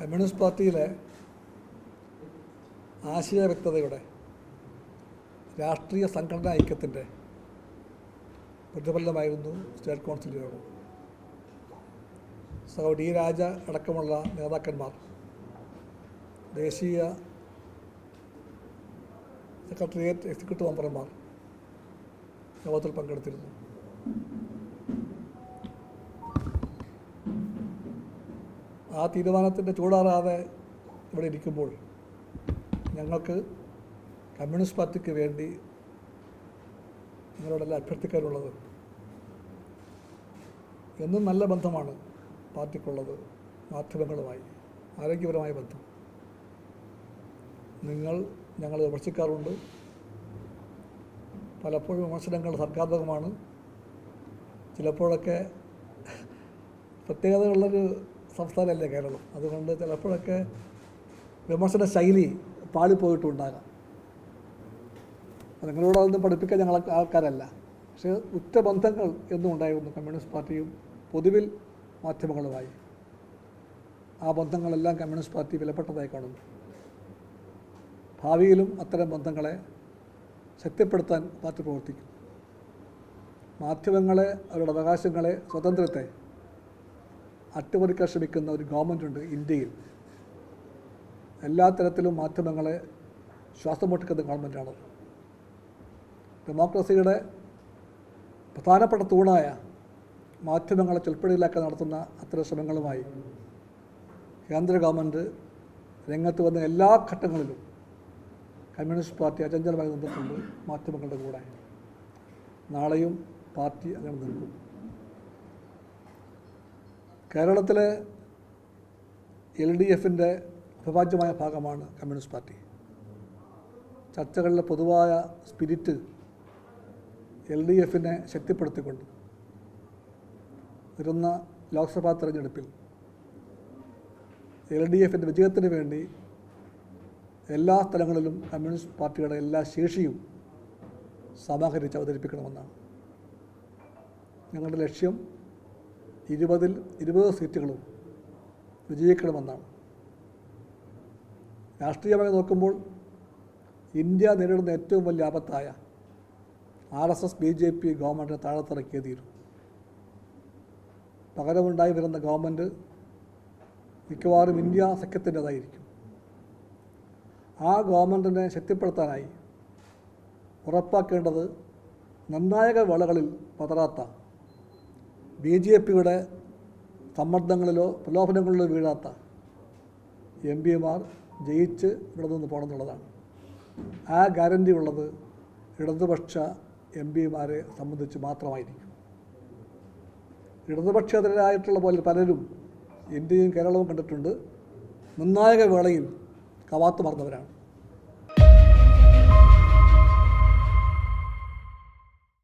Communist പാർട്ടിയിലെ ആശയ വ്യക്തതയുടെ രാഷ്ട്രീയ സംഘടനാ ഐക്യത്തിന്റെ പ്രതിഫലനമായിരുന്നു സ്റ്റേറ്റ് കൗൺസിൽ യോഗം. സഹോ ഡി രാജ അടക്കമുള്ള നേതാക്കന്മാർ ദേശീയ സെക്രട്ടേറിയറ്റ് എക്സിക്യൂട്ടീവ് മെമ്പർമാർ യോഗത്തിൽ പങ്കെടുത്തിരുന്നു. ആ തീരുമാനത്തിന്റെ ചൂടാറാതെ ഇവിടെ ഇരിക്കുമ്പോൾ ഞങ്ങൾക്ക് കമ്മ്യൂണിസ്റ്റ് പാർട്ടിക്ക് വേണ്ടി നിങ്ങളോടെല്ലാം അഭ്യർത്ഥിക്കാനുള്ളത് എന്നും നല്ല ബന്ധമാണ് പാർട്ടിക്കുള്ളത് മാധ്യമങ്ങളുമായി ആരോഗ്യപരമായ ബന്ധം. നിങ്ങൾ ഞങ്ങൾ വിമർശിക്കാറുണ്ട്. പലപ്പോഴും വിമർശനങ്ങൾ സർഗാത്മകമാണ്. ചിലപ്പോഴൊക്കെ പ്രത്യേകതയുള്ളൊരു സംസ്ഥാനമല്ലേ കേരളം. അതുകൊണ്ട് ചിലപ്പോഴൊക്കെ വിമർശന ശൈലി പാളിപ്പോയിട്ടുണ്ടാകാം. നിങ്ങളോട് അതൊന്നും പഠിപ്പിക്കാൻ ഞങ്ങൾ ആൾക്കാരല്ല. പക്ഷേ ഉറ്റ ബന്ധങ്ങൾ എന്നും ഉണ്ടായിരുന്നു കമ്മ്യൂണിസ്റ്റ് പാർട്ടിയും പൊതുവിൽ മാധ്യമങ്ങളുമായി. ആ ബന്ധങ്ങളെല്ലാം കമ്മ്യൂണിസ്റ്റ് പാർട്ടി വിലപ്പെട്ടതായി കാണുന്നു. ഭാവിയിലും അത്തരം ബന്ധങ്ങളെ ശക്തിപ്പെടുത്താൻ പാർട്ടി പ്രവർത്തിക്കും. മാധ്യമങ്ങളെ അവരുടെ അവകാശങ്ങളെ സ്വാതന്ത്ര്യത്തെ അട്ടിമറിക്കാൻ ശ്രമിക്കുന്ന ഒരു ഗവൺമെന്റ് ഉണ്ട് ഇന്ത്യയിൽ. എല്ലാ തരത്തിലും മാധ്യമങ്ങളെ ശ്വാസം മുട്ടിക്കുന്ന ഗവൺമെന്റാണ് ഡെമോക്രസിയുടെ പ്രധാനപ്പെട്ട തൂണായ മാധ്യമങ്ങളെ ചൊൽപ്പടിയിലാക്കാൻ നടത്തുന്ന അത്തരം ശ്രമങ്ങളുമായി കേന്ദ്ര ഗവൺമെന്റ് രംഗത്ത് വന്ന എല്ലാ ഘട്ടങ്ങളിലും കമ്മ്യൂണിസ്റ്റ് പാർട്ടി അചഞ്ചലമായി നിന്നിട്ടുണ്ട് മാധ്യമങ്ങളുടെ കൂടെ. നാളെയും പാർട്ടി അങ്ങനെ നിൽക്കും. കേരളത്തിലെ എൽ ഡി എഫിന്റെ അഭിഭാജ്യമായ ഭാഗമാണ് കമ്മ്യൂണിസ്റ്റ് പാർട്ടി. ചർച്ചകളിലെ പൊതുവായ സ്പിരിറ്റ് എൽ ഡി എഫിനെ ശക്തിപ്പെടുത്തിക്കൊണ്ട് വരുന്ന ലോക്സഭാ തെരഞ്ഞെടുപ്പിൽ എൽ ഡി എഫിന്റെ വിജയത്തിന് വേണ്ടി എല്ലാ സ്ഥലങ്ങളിലും കമ്മ്യൂണിസ്റ്റ് പാർട്ടിയുടെ എല്ലാ ശേഷിയും സമാഹരിച്ച് അവതരിപ്പിക്കണമെന്നാണ് ഞങ്ങളുടെ ലക്ഷ്യം. ഇരുപതിൽ ഇരുപത് സീറ്റുകളും വിജയിക്കണമെന്നാണ്. രാഷ്ട്രീയമായി നോക്കുമ്പോൾ ഇന്ത്യ നേരിടുന്ന ഏറ്റവും വലിയ ആപത്തായ R S S B J P ഗവൺമെന്റിനെ താഴത്തിറക്കിയേ തീരും. പകരമുണ്ടായി വരുന്ന ഗവൺമെന്റ് മിക്കവാറും ഇന്ത്യ സഖ്യത്തിന്റെതായിരിക്കും. ആ ഗവൺമെന്റിനെ ശക്തിപ്പെടുത്താനായി ഉറപ്പാക്കേണ്ടത് നിർണായക വേളകളിൽ പതറാത്ത ബി ജെ പിയുടെ സമ്മർദ്ദങ്ങളിലോ പ്രലോഭനങ്ങളിലോ വീഴാത്ത എം പിമാർ ജയിച്ച് ഇവിടെ നിന്ന് പോകണമെന്നുള്ളതാണ്. ആ ഗ്യാരന്റി ഉള്ളത് ഇടതുപക്ഷ എം പിമാരെ സംബന്ധിച്ച് മാത്രമായിരിക്കും. ഇടതുപക്ഷേതരായിട്ടുള്ള പോലെ പലരും ഇന്ത്യയും കേരളവും കണ്ടിട്ടുണ്ട്. നിർണായക വേളയിൽ കവാത്ത് മറന്നവരാണ്.